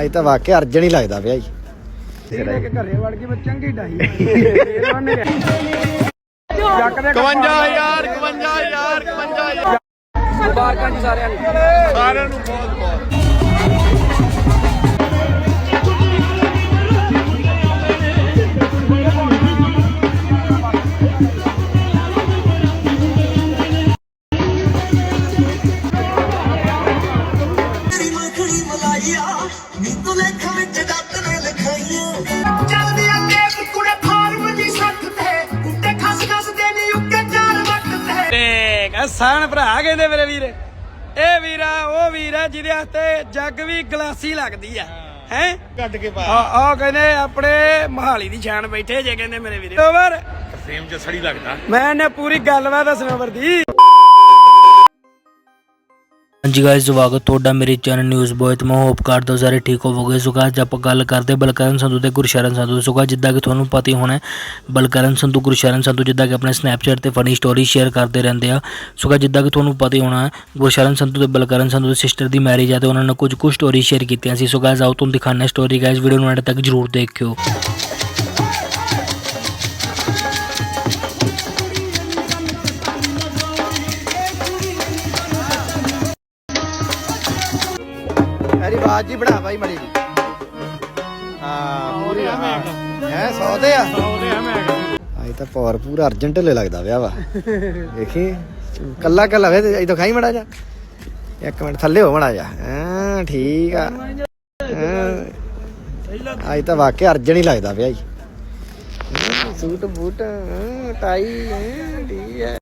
ਅੱਜ ਤਾਂ ਵਾਕਿਆ ਅਰਜਨ ਹੀ ਲੱਗਦਾ ਪਿਆ ਜੀ। ਕਿ ਘਰੇ ਵੜ ਕੇ ਮੈਂ ਚੰਗੀ ਢਾਈ ਫੇਰ ਉਹਨੇ ਜੱਕ ਦੇ 51000 51000 51000 ਮੁਬਾਰਕਾਂ ਜੀ ਸਾਰਿਆਂ ਨੂੰ। ਸਾਰਿਆਂ ਨੂੰ ਬਹੁਤ ਬਹੁਤ। ਤੇ ਕਿਸਾਨ ਭਰਾ ਕਹਿੰਦੇ ਮੇਰੇ ਵੀਰ। ਇਹ ਵੀਰਾ ਉਹ ਵੀਰ ਹੈ ਜਿਹਦੇ ਹੱਥੇ ਜੱਗ ਵੀ ਗਲਾਸੀ ਲੱਗਦੀ ਆ। ਹੈ। ਕੱਢ ਕੇ ਪਾ। ਆ ਆ ਕਹਿੰਦੇ ਆਪਣੇ ਮਹਾਲੀ ਦੀ ਛਾਣ ਬੈਠੇ ਜੇ ਕਹਿੰਦੇ ਮੇਰੇ ਵੀਰ। ਓਵਰ ਸੇਮ ਚ ਸੜੀ ਲੱਗਦਾ। ਮੈਂ ਨੇ ਪੂਰੀ ਗੱਲਬਾਤ ਦੱਸਣਾ ਵਰਦੀ। ਹਾਂਜੀ ਗਾਇਸ ਸਵਾਗਤ ਤੁਹਾਡਾ ਮੇਰੇ ਚੈਨਲ ਨਿਊਜ਼ ਬੋਏ ਤੇ ਮੈਂ ਹੋਪ ਕਰਦਾ ਸਾਰੇ ਠੀਕ ਹੋਵੋਗੇ। ਸੋ ਅੱਜ ਆਪਾਂ ਗੱਲ ਕਰਦੇ ਬਲਕਰਨ ਸੰਧੂ ਤੇ ਗੁਰਸ਼ਰਨ ਸੰਧੂ ਸੋ ਜਿੱਦਾਂ ਕਿ ਤੁਹਾਨੂੰ ਪਤਾ ਹੀ ਹੋਣਾ ਬਲਕਰਨ ਸੰਧੂ, ਗੁਰਸ਼ਰਨ ਸੰਧੂ ਜਿੱਦਾਂ ਕਿ ਆਪਣੇ ਸਨੈਪਚੈਟ ਤੇ ਫਨੀ ਸਟੋਰੀ ਸ਼ੇਅਰ ਕਰਦੇ ਰਹਿੰਦੇ ਆ। ਸੋ ਜਿੱਦਾਂ ਕਿ ਤੁਹਾਨੂੰ ਪਤਾ ਹੀ ਹੋਣਾ ਗੁਰਸ਼ਰਨ ਸੰਧੂ ਤੇ ਬਲਕਰਨ ਸੰਧੂ ਦੀ ਸਿਸਟਰ ਦੀ ਮੈਰਿਜ ਆ ਤੇ ਉਹਨਾਂ ਨੇ ਕੁਝ ਕੁ ਸਟੋਰੀ ਸ਼ੇਅਰ ਕੀਤੀਆਂ ਸੀ। ਸੋ ਗਾਇਸ ਆਓ ਤੁਹਾਨੂੰ ਦਿਖਾਉਂਦੇ ਹਾਂ ਸਟੋਰੀ ਗਾਇਸ ਵੀਡੀਓ ਨੂੰ ਅੰਤ ਤੱਕ ਜਰੂਰ ਦੇਖਿਓ। ਆਵਾਜ਼ ਜੀ ਬਣਾ ਬਾਈ ਮੜੀ ਹਾਂ ਪੂਰੀ ਤੇ ਆ? ਤਾਂ ਪਾਵਰ ਪੂਰਾ ਅਰਜਨ ਢਿੱਲੇ ਲੱਗਦਾ ਪਿਆ ਵਾ। ਦੇਖੀ ਕੱਲਾ ਕੱਲਾ ਵੇ ਇਦੋਂ ਖਾਈ ਮੜਾ ਜਾ। ਇੱਕ ਮਿੰਟ ਥੱਲੇ ਹੋ ਮੜਾ ਜਾ। ਹਾਂ ਠੀਕ ਆ। ਅੱਜ ਤਾਂ ਵਾਕਿਆ ਅਰਜਨ ਹੀ ਲੱਗਦਾ ਪਿਆ ਜੀ। ਸੂਟ ਬੂਟ ਟਾਈ ਠੀਕ ਹੈ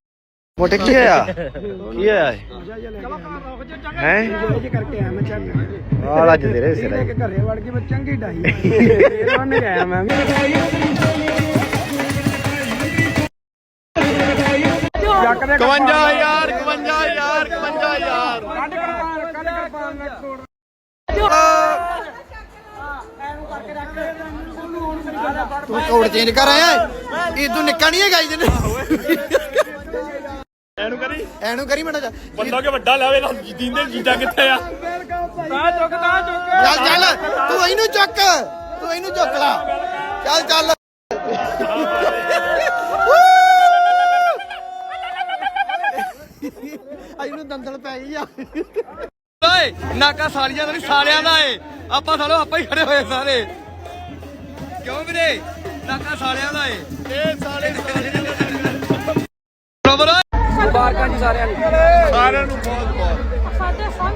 ਮੋਟੇ ਕੀ ਹੋਇਆ? ਕੀ ਹੋਇਆ ਹੈ? ਜੀ ਕਰਕੇ ਆ ਮੈਂ ਚੱਲ ਵਾਲ ਅੱਜ ਤੇਰੇ ਸਿਰ ਕਿ ਘਰੇ ਵੜ ਕੇ ਮੈਂ ਚੰਗੀ ਢਾਈ ਫੇਰ ਉਹਨੇ ਗਿਆ ਮੈਂ ਜੱਕ ਦੇ 51000 51000 51000 ਕੱਢ ਕਰ ਕੱਢ ਕਰ ਪਾਣ ਲੱਖ ਕੋੜ ਤੂੰ ਕੋਡ ਚੇਂਜ ਕਰ ਆਇਆ? ਇਹ ਤੂੰ ਨਿੱਕਾ ਨਹੀਂ ਇਹਦੇ ਐਨੂੰ ਕਰੀ ਐਨੂੰ ਕਰੀ ਮੜਾ ਜਾ ਬੰਦਾ ਕੇ ਵੱਡਾ ਲਾਵੇ ਨਾ ਦੀਂਦੇ ਜੀਜਾ ਕਿੱਥੇ ਆ? ਤਾਂ ਚੁੱਕ ਤਾਂ ਚੁੱਕ। ਚੱਲ ਚੱਲ ਤੂੰ ਇਹਨੂੰ ਚੁੱਕ ਤੂੰ ਇਹਨੂੰ ਚੁੱਕ ਲਾ। ਚੱਲ ਚੱਲ। ਇਹਨੂੰ ਦੰਦਲ ਪੈ ਗਈ ਆ। ਓਏ ਨਾਕਾ ਸਾਲੀਆਂ ਦਾ ਨਹੀਂ ਸਾਲਿਆਂ ਦਾ ਏ। ਆਪਾਂ ਸਾਲੋ ਆਪਾਂ ਹੀ ਖੜੇ ਹੋਏ ਸਾਰੇ। ਕਿਉਂ ਵੀਰੇ? ਨਾਕਾ ਸਾਲਿਆਂ ਦਾ ਏ। ਇਹ ਸਾਲੇ। ਜੀ ਸਾਰਿਆਂ ਨੂੰ। ਸਾਰਿਆਂ ਨੂੰ ਬਹੁਤ ਬਹੁਤ।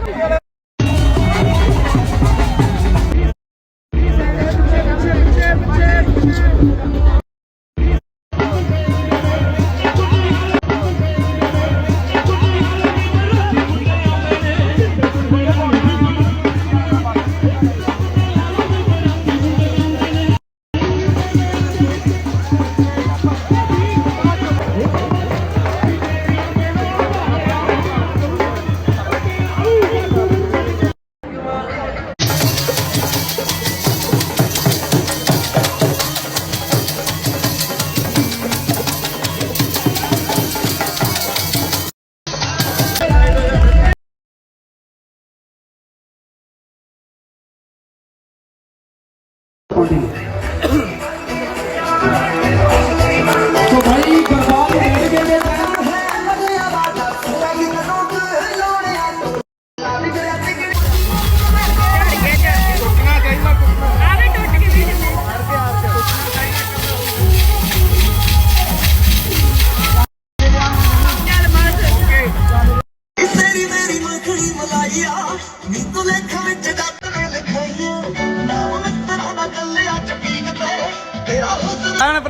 ਤੇਰੀ ਮੇਰੀ ਮੱਖਣੀ ਮਲਾਈਆ ਨੀ ਤੂੰ ਲੇਖ ਵਿੱਚ ਜੱਟ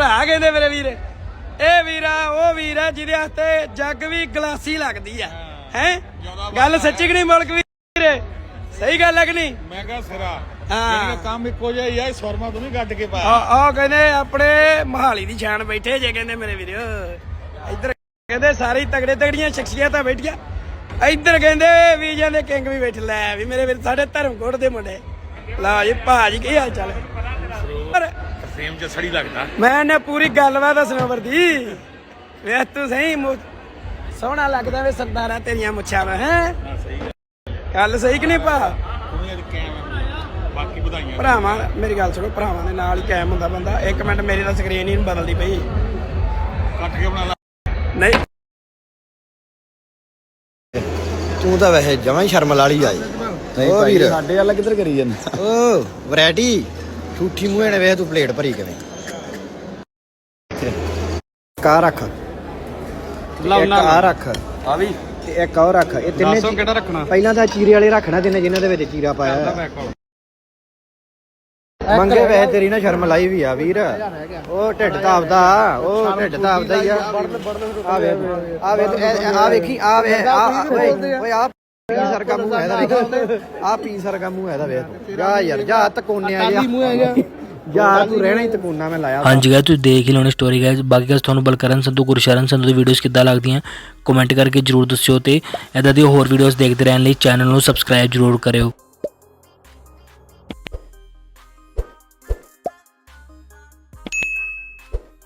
ਭਰਾ ਕਹਿੰਦੇ ਮੇਰੇ ਵੀਰ। ਇਹ ਵੀਰਾ ਉਹ ਵੀਰ ਹੈ ਜਿਹਦੇ ਹੱਥੇ ਜੱਗ ਵੀ ਗਲਾਸੀ ਲੱਗਦੀ ਆ। ਹੈ। ਗੱਲ ਸੱਚੀ ਕਿ ਨਹੀਂ ਮੁਲਕ ਵੀਰ ਸਹੀ ਗੱਲ ਹੈ ਕਿ ਨਹੀਂ? ਮੈਂ ਕਹਾ ਸਿਰਾ ਹਾਂ। ਕੰਮ ਇੱਕੋ ਜਿਹਾ ਹੀ ਆ ਸ਼ਰਮਾ ਤੂੰ ਵੀ ਕੱਢ ਕੇ ਪਾ ਆ ਆ ਕਹਿੰਦੇ ਆਪਣੇ ਮਹਾਲੀ ਦੀ ਛਾਣ ਬੈਠੇ ਜੇ ਕਹਿੰਦੇ ਮੇਰੇ ਵੀਰ। ਇੱਧਰ ਕਹਿੰਦੇ ਸਾਰੇ ਤਗੜੇ ਤਗੜੀਆਂ ਸ਼ਖਸੀਅਤਾਂ ਬੈਠੀਆਂ। ਇੱਧਰ ਕਹਿੰਦੇ ਵੀਜ਼ਾਂ ਦੇ ਕਿੰਗ ਵੀ ਬੈਠੇ। ਲੈ ਵੀ ਮੇਰੇ ਵੀਰ ਸਾਡੇ ਧਰਮਕੋਟ ਦੇ ਮੁੰਡੇ। ਲਾ ਜੀ ਭਾਜੀ ਕੀ ਹਾਲ ਚਾਲ ਹੈ? ਸੇਮ ਚ ਸੜੀ ਲੱਗਦਾ। ਮੈਂ ਨੇ ਪੂਰੀ ਗੱਲਬਾਤ ਦੱਸਣਾ ਵਰਦੀ। ਵੇ ਤੂੰ ਸਹੀ ਸੋਹਣਾ ਲੱਗਦਾ ਵੇ ਸਰਦਾਰਾ ਤੇਰੀਆਂ ਮੁੱਛਾਂ ਵਾ ਹੈ? ਗੱਲ। ਸਹੀ ਕਿ ਨਹੀਂ ਭਾ? ਤੂੰ ਇਹ ਕੈਮ ਬਾਕੀ ਵਧਾਈਆਂ। ਭਰਾਵਾਂ ਮੇਰੀ ਗੱਲ ਸੁਣੋ ਭਰਾਵਾਂ ਦੇ ਨਾਲ ਹੀ ਕਾਇਮ ਹੁੰਦਾ ਬੰਦਾ। ਇੱਕ ਮਿੰਟ ਮੇਰੀ ਤਾਂ ਸਕਰੀਨ ਹੀ ਬਦਲਦੀ ਪਈ। ਕੱਟ ਕੇ ਬਣਾ ਲਾ। ਨਹੀਂ। ਤੂੰ ਤਾਂ ਵੈਸੇ ਜਮਾਂ ਹੀ ਸ਼ਰਮ ਲਾਲੀ ਆਈ ਓ ਵੀਰ। ਸਾਡੇ ਵਾਲਾ ਕਿੱਧਰ ਕਰੀ ਜਾਂਦਾ? ਓ ਵੈਰਾਈਟੀ ਠੂਠੀ ਮੂੰਹੇ ਨੇ ਵੇਖ ਤੂੰ ਪਲੇਟ ਭਰੀ ਕਿਵੇਂ? ਕਾ ਰੱਖ। ਇੱਕ ਆ ਰੱਖ। ਆ ਵੀ। ਤੇ ਇੱਕ ਉਹ ਰੱਖ। ਇਹ ਤਿੰਨੇ ਦੱਸੋ ਕਿਹੜਾ ਰੱਖਣਾ? ਪਹਿਲਾਂ ਤਾਂ ਚੀਰੇ ਵਾਲੇ ਰੱਖਣਾ ਤਿੰਨੇ ਜਿਨ੍ਹਾਂ ਦੇ ਵਿੱਚ ਚੀਰਾ ਪਾਇਆ। ਹੈ। ਮੰਗੇ ਵੈਸੇ ਤੇਰੀ ਨਾ ਸ਼ਰਮ ਲਾਈ ਵੀ ਆ ਵੀਰ। ਉਹ ਢਿੱਡ ਤਾਂ ਆਪਦਾ ਉਹ ਢਿੱਡ ਤਾਂ ਆਪਦਾ ਹੀ ਆ। ਆ ਵੇ ਆ ਵੇ ਆ ਵੇਖੀ ਆ ਵੇ ਆ ਆ- ਓਏ ਓਏ ਆ ਪੀ ਸਰਗਾ ਮੂੰਹ ਹੈ ਦਾ ਵੇਖ ਆ ਪੀ ਸਰਗਾ ਮੂੰਹ ਹੈ ਦਾ ਵੇਖ। ਜਾ ਯਾਰ ਜਾ ਤਕੋਨਿਆ ਜਾ ਮੂੰਹ ਹੈਗਾ। ਜਾ ਤੂੰ ਰਹਿਣਾ ਹੀ ਤਕੋਨਾ ਮੈਂ ਲਾਇਆ। ਹਾਂਜੀ ਗਾਇਸ ਤੁਸੀਂ ਦੇਖ ਹੀ ਲਓਣੀ ਸਟੋਰੀ ਗਾਇਸ ਬਾਕੀ ਗਾਇਸ ਤੁਹਾਨੂੰ ਬਲਕਰਨ ਸੰਧੂ ਗੁਰਸ਼ਰਨ ਸੰਧੂ ਦੀ ਵੀਡੀਓਜ਼ ਕਿੱਦਾਂ ਲੱਗਦੀਆਂ ਕਮੈਂਟ ਕਰਕੇ ਜਰੂਰ ਦੱਸਿਓ ਤੇ ਇਦਾਂ ਦੀ ਹੋਰ ਵੀਡੀਓਜ਼ ਦੇਖਦੇ ਰਹਿਣ ਲਈ ਚੈਨਲ ਨੂੰ ਸਬਸਕ੍ਰਾਈਬ ਜਰੂਰ ਕਰਿਓ।